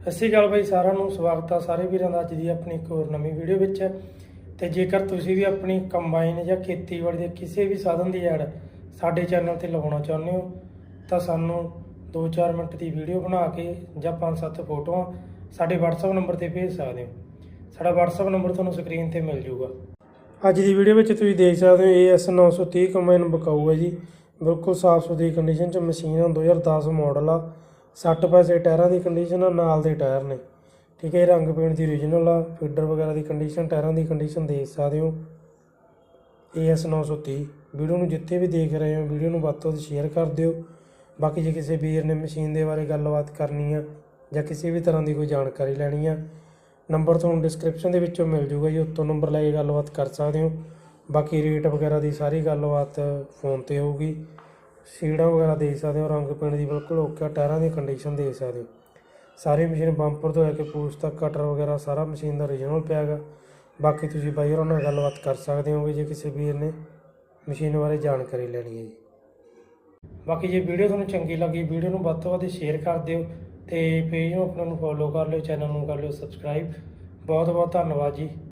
ਸਤਿ ਸ਼੍ਰੀ ਅਕਾਲ ਬਾਈ, ਸਾਰਿਆਂ ਨੂੰ ਸਵਾਗਤ ਆ ਸਾਰੇ ਵੀਰਾਂ ਦਾ ਅੱਜ ਦੀ ਆਪਣੀ ਇੱਕ ਹੋਰ ਨਵੀਂ ਵੀਡੀਓ ਵਿੱਚ। ਤੇ ਜੇਕਰ ਤੁਸੀਂ ਵੀ ਆਪਣੀ ਕੰਬਾਈਨ ਜਾਂ ਖੇਤੀਬਾੜੀ ਦੇ ਕਿਸੇ ਵੀ ਸਾਧਨ ਦੀ ਐਡ ਸਾਡੇ ਚੈਨਲ ਤੇ ਲਗਾਉਣਾ ਚਾਹੁੰਦੇ ਹੋ, ਤਾਂ ਸਾਨੂੰ 2-4 ਮਿੰਟ ਦੀ ਵੀਡੀਓ ਬਣਾ ਕੇ ਜਾਂ 5-7 ਫੋਟੋਆਂ ਸਾਡੇ WhatsApp ਨੰਬਰ ਤੇ ਭੇਜ ਸਕਦੇ ਹੋ। ਸਾਡਾ WhatsApp ਨੰਬਰ ਤੁਹਾਨੂੰ ਸਕਰੀਨ ਤੇ ਮਿਲ ਜਾਊਗਾ ਅੱਜ ਦੀ ਵੀਡੀਓ ਵਿੱਚ ਤੁਸੀਂ ਦੇਖ ਸਕਦੇ ਹੋ AS 930 ਕੰਬਾਈਨ ਬਕਾਊ ਹੈ ਜੀ। ਬਿਲਕੁਲ ਸਾਫ਼ ਸੁਥਰੀ ਕੰਡੀਸ਼ਨ ਚ ਮਸ਼ੀਨ ਆ 2010 ਮਾਡਲ ਆ। 60 ਪੈਸੇ, ਟਾਇਰਾਂ ਦੀ ਕੰਡੀਸ਼ਨ ਆ ਨਾਲ ਦੇ ਟਾਇਰ ਨੇ। ਠੀਕ ਹੈ ਰੰਗ ਪੇਂਟ ਦੀ ਓਰੀਜਨਲ ਆ ਫੀਡਰ ਵਗੈਰਾ ਦੀ ਕੰਡੀਸ਼ਨ ਟਾਇਰਾਂ ਦੀ ਕੰਡੀਸ਼ਨ ਦੇਖ ਸਕਦੇ ਹੋ। AS 930 ਵੀਡੀਓ ਨੂੰ ਜਿੱਥੇ ਵੀ ਦੇਖ ਰਹੇ ਹੋ, ਵੀਡੀਓ ਨੂੰ ਵੱਧ ਤੋਂ ਵੱਧ ਸ਼ੇਅਰ ਕਰ ਦਿਓ। ਬਾਕੀ ਜੇ ਕਿਸੇ ਵੀਰ ਨੇ ਮਸ਼ੀਨ ਦੇ ਬਾਰੇ ਗੱਲਬਾਤ ਕਰਨੀ ਆ ਜਾਂ ਕਿਸੇ ਵੀ ਤਰ੍ਹਾਂ ਦੀ ਕੋਈ ਜਾਣਕਾਰੀ ਲੈਣੀ ਆ ਨੰਬਰ ਤੁਹਾਨੂੰ ਡਿਸਕ੍ਰਿਪਸ਼ਨ ਦੇ ਵਿੱਚੋਂ ਮਿਲ ਜੂਗਾ ਜੀ, ਉੱਤੋਂ ਨੰਬਰ ਲੈ ਕੇ ਗੱਲਬਾਤ ਕਰ ਸਕਦੇ ਹੋ। ਬਾਕੀ ਰੇਟ ਵਗੈਰਾ ਦੀ ਸਾਰੀ ਗੱਲਬਾਤ ਫੋਨ ਤੇ ਹੋਊਗੀ। ਸੀੜਾਂ ਵਗੈਰਾ ਦੇਖ ਸਕਦੇ ਹੋ ਰੰਗ ਪਿੰਡ ਦੀ ਬਿਲਕੁਲ ਓਕੇ ਟਾਇਰਾਂ ਦੀ ਕੰਡੀਸ਼ਨ ਦੇਖ ਸਕਦੇ ਹੋ। ਸਾਰੀ ਮਸ਼ੀਨ ਬੰਪਰ ਤੋਂ ਲੈ ਕੇ ਪੂਛ ਤੱਕ ਕਟਰ ਵਗੈਰਾ, ਸਾਰਾ ਮਸ਼ੀਨ ਦਾ ਓਰੀਜਨਲ ਪਿਆ ਹੈਗਾ ਬਾਕੀ ਤੁਸੀਂ ਬਾਈ ਉਹਨਾਂ ਨਾਲ ਗੱਲਬਾਤ ਕਰ ਸਕਦੇ ਹੋਗੇ ਜੇ ਕਿਸੇ ਵੀਰ ਨੇ ਮਸ਼ੀਨ ਬਾਰੇ ਜਾਣਕਾਰੀ ਲੈਣੀ ਹੈ ਜੀ। ਬਾਕੀ ਜੇ ਵੀਡੀਓ ਤੁਹਾਨੂੰ ਚੰਗੀ ਲੱਗੀ, ਵੀਡੀਓ ਨੂੰ ਵੱਧ ਤੋਂ ਵੱਧ ਸ਼ੇਅਰ ਕਰ ਦਿਓ ਤੇ ਪੇਜ ਨੂੰ ਆਪਣਾ ਨੂੰ ਫੋਲੋ ਕਰ ਲਿਓ ਚੈਨਲ ਨੂੰ ਕਰ ਲਿਓ ਸਬਸਕ੍ਰਾਈਬ ਬਹੁਤ ਬਹੁਤ ਧੰਨਵਾਦ ਜੀ।